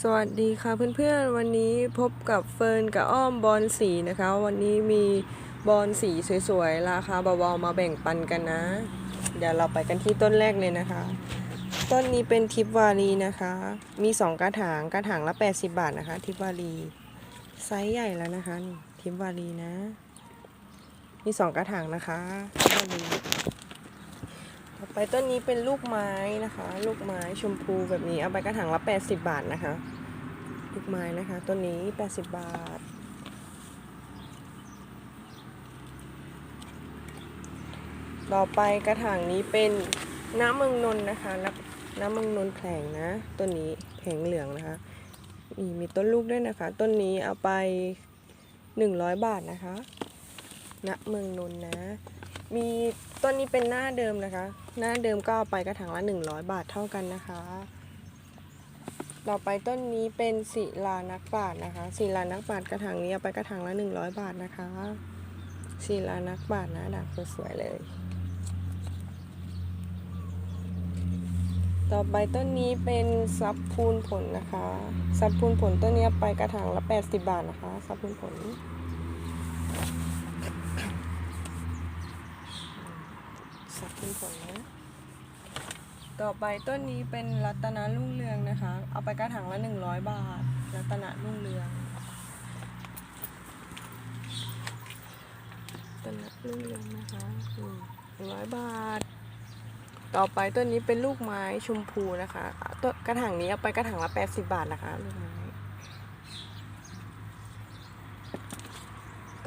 สวัสดีค่ะเพื่อนๆ วันนี้พบกับเฟิร์นกับอ้อมบอลสีนะคะ วันนี้มีบอลสีสวยๆ ราคาเบาๆ มาแบ่งปันกันนะ เดี๋ยวเราไปกันที่ต้นแรกเลยนะคะ ต้นนี้เป็นทิปวารีนะคะ มี 2 กระถางกระถางละ 80 บาทนะคะ ทิปวารีไซส์ใหญ่แล้วนะคะทิปวารีนะ มี 2 กระถางนะคะทิปวารี ต่อไปต้นนี้เป็นลูกไม้นะคะ ลูกไม้ชมพูแบบนี้เอาไปกระถางละ 80 บาทนะคะ ลูกไม้นะคะต้นนี้ 80 บาท ต่อไปกระถางนี้เป็นน้ำเมืองนนนะคะน้ำเมืองนนแผงนะต้นนี้แผงเหลืองนะคะมีมีต้นลูกด้วยนะคะ ต้นนี้เอาไป 100 บาทนะคะณเมืองนนนะ มีต้นนี้เป็นหน้าเดิมนะคะ หน้าเดิมก็เอาไปกระถางละ 100 บาทเท่ากันนะคะ ต่อไปต้นนี้เป็นศิลานักปาชญ์นะคะศิลานักปาชญ์กระถางนี้เอาไปกระถางละ 100 บาทนะคะศิลานักปาชญ์นะด่างสวยๆเลย ต่อไปต้นนี้เป็นซับพูนผลนะคะซับพูนผลต้นนี้ไปกระถางละ 80 บาทนะคะซับพูนผล สัก เป็นผลนะ ต่อไปต้นนี้เป็นรัตนารุ่งเรืองนะคะ เอาไปกระถางละหนึ่งร้อยบาท รัตนารุ่งเรืองรัตนารุ่งเรืองนะคะหนึ่งร้อยบาท ต่อไปต้นนี้เป็นลูกไม้ชมพูนะคะต้นกระถางนี้เอาไปกระถางละแปดสิบบาทนะคะลูกไม้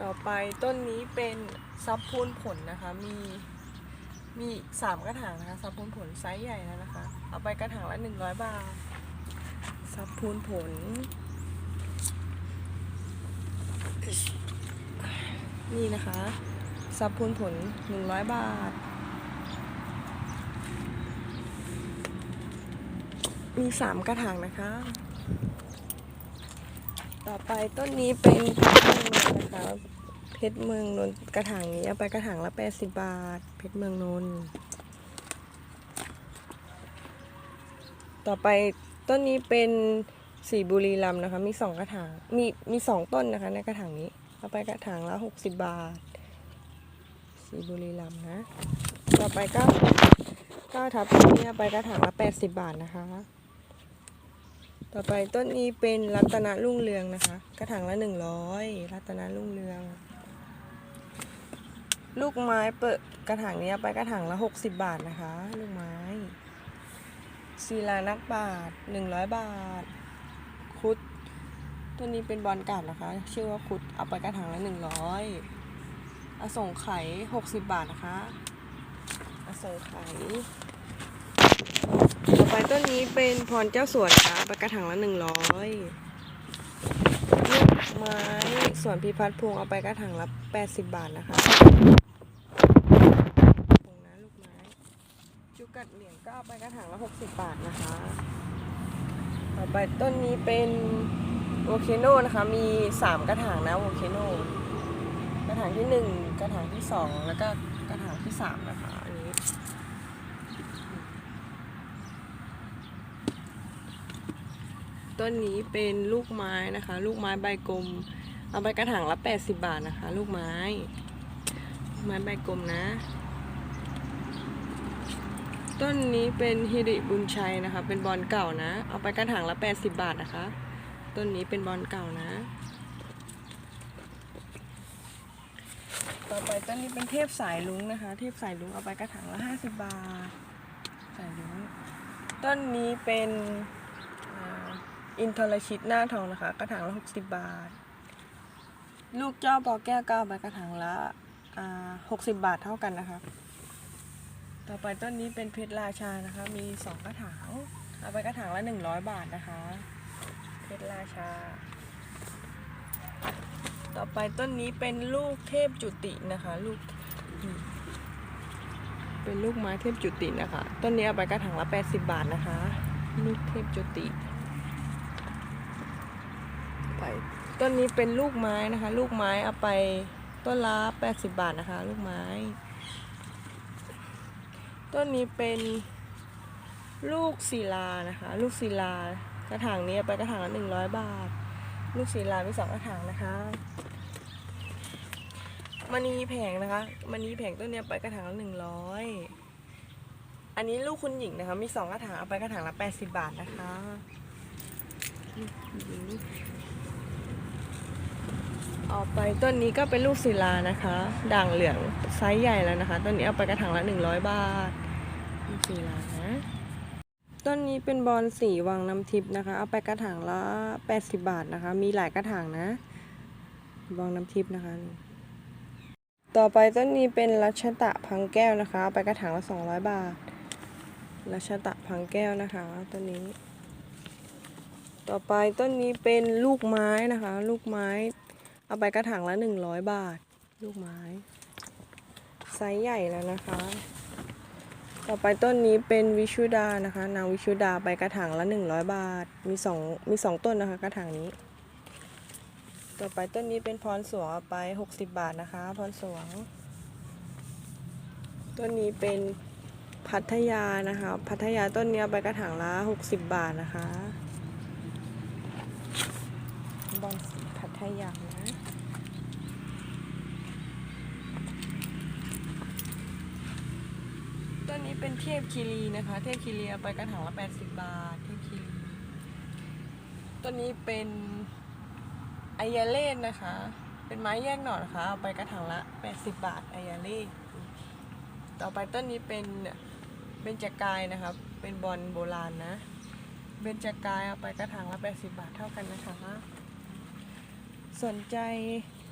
ต่อไปต้นนี้เป็นซับพูนผลนะคะ มี มีสามกระถางนะคะซับพูนผลไซส์ใหญ่แล้วนะคะ เอาไปกระถางละหนึ่งร้อยบาทซับพูนผล นี่นะคะซับพูนผลหนึ่งร้อยบาท มีสามกระถางนะคะ ต่อไปต้นนี้เป็นเพชรเมืองนนท์นะคะ เพชรเมืองนนท์กระถางนี้เอาไปกระถางละ80บบาท เพชรเมืองนนท์ต่อไปต้นนี้เป็นสีบุรีรัมนะคะ มีสองกระถางมีมีสองต้นนะคะในกระถางนี้ เอาไปกระถางละ60บบาท สีบุรีรัมนะ ต่อไปก็ก้าทับนี้เอาไปกระถางละ80บาทนะคะ ต่อไปต้นนี้เป็นรัตนรุ่งเรืองนะคะ กระถางละหนึ่งร้อยรัตนรุ่งเรือง ลูกไม้เปิดกระถางนี้เอาไปกระถางละหกสิบบาทนะคะ ลูกไม้ศิลานักบาทหนึ่งร้อยบาท คุดต้นนี้เป็นบอลกัดนะคะ ชื่อว่าคุดเอาไปกระถางละหนึ่งร้อยอสงไขยหกสิบบาทนะคะ อสงไขยต่อไปต้นนี้เป็นพรเจ้าสวนค่ะไปกระถางละหนึ่งร้อยลูกไม้สวนพิพัฒน์พงเอาไปกระถางละแปดสิบบาทนะคะพงนะลูกไม้จุ กัดเหรียญก็เอาไปกระถางละหกสิบบาทนะคะ ต่อไปต้นนี้เป็นโวเคโนนะคะ มีสามกระถางนะโวเคโนกระถางที่หนึ่งกระถางที่สองแล้วก็กระถางที่สามนะคะ อันนี้ต้นนี้เป็นลูกไม้นะคะ ลูกไม้ใบกลม เอาไปกระถางละ 80 บาทนะคะ ลูกไม้ ไม้ใบกลมนะ ต้นนี้เป็นฮิริบุญชัยนะคะ เป็นบอลเก่านะ เอาไปกระถางละ 80 บาทนะคะ ต้นนี้เป็นบอลเก่านะ ต่อไปต้นนี้เป็นเทพสายลุงนะคะ เทพสายลุงเอาไปกระถางละ 50 บาท สายลุง ต้นนี้เป็นอินทรชิตหน้าทองนะคะ กระถางละ 60 บาท ลูกเจ้าปอแก้วก็เอาไปกระถางละ 60 บาทเท่ากันนะคะ ต่อไปต้นนี้เป็นเพชรราชานะคะ มี2กระถาง เอาไปกระถางละ100บาทนะคะ เพชรราชา ต่อไปต้นนี้เป็นลูกเทพจุตินะคะ ลูก เป็นลูกไม้เทพจุตินะคะ ต้นนี้เอาไปกระถางละ80บบาทนะคะ ลูกเทพจุติ ไป ต้นนี้เป็นลูกไม้นะคะ ลูกไม้เอาไปต้นละ80บาทนะคะ ลูกไม้ ต้นนี้เป็นลูกศิลานะคะ ลูกศิลากระถางนี้เอาไปกระถางละหนึ่งร้อยบาท ลูกศิลามีสองกระถางนะคะมณีแผงนะคะมณีแผงต้นนี้ไปกระถางละหนึ่งร้อยอันนี้ลูกคุณหญิงนะคะ มีสองกระถางเอาไปกระถางละแปดสิบบาทนะคะออกไปต้นนี้ก็เป็นลูกศิลานะคะ ด่างเหลืองไซส์ใหญ่แล้วนะคะ ต้นนี้เอาไปกระถางละหนึ่งร้อยบาท ลูกศิลานะต้นนี้เป็นบอลสีวังน้ำทิพย์นะคะ เอาไปกระถางละ80 บาทนะคะ มีหลายกระถางนะวังน้ำทิพย์นะคะ ต่อไปต้นนี้เป็นรัชตะพังแก้วนะคะ เอาไปกระถางละ200 บาท รัชตะพังแก้วนะคะต้นนี้ ต่อไปต้นนี้เป็นลูกไม้นะคะ ลูกไม้ เอาไปกระถางละ100 บาท ลูกไม้ไซส์ใหญ่แล้วนะคะ ต่อไปต้นนี้เป็นวิชุดานะคะ นางวิชุดาไปกระถางละ100บาท มีสองมีสองต้นนะคะกระถางนี้ ต่อไปต้นนี้เป็นพรสวงเอาไป60บาทนะคะพรสวง ต้นนี้เป็นพัทยานะคะ พัทยาต้นนี้เอาไปกระถางละ60บาทนะคะบอลสีพัทยานะ ต้นนี้เป็นเทพคีรีนะคะ เทพคีรีเอาไปกระถางละ80บาท เทพคีรีต้นนี้เป็นไอยาเล่นนะคะ เป็นไม้แยกหน่อนะคะเอาไปกระถางละ80บาทไอยาเล่ต่อไปต้นนี้เป็นเบญจกายนะคะเป็นบอลโบราณนะ เบญจกายเอาไปกระถางละ80บาทเท่ากันนะคะ สนใจ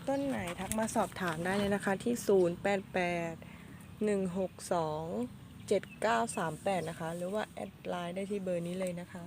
ต้นไหนทักมาสอบถามได้เลยนะคะที่ 088 162 7938 นะคะ หรือว่าแอดไลน์ได้ที่เบอร์นี้เลยนะคะ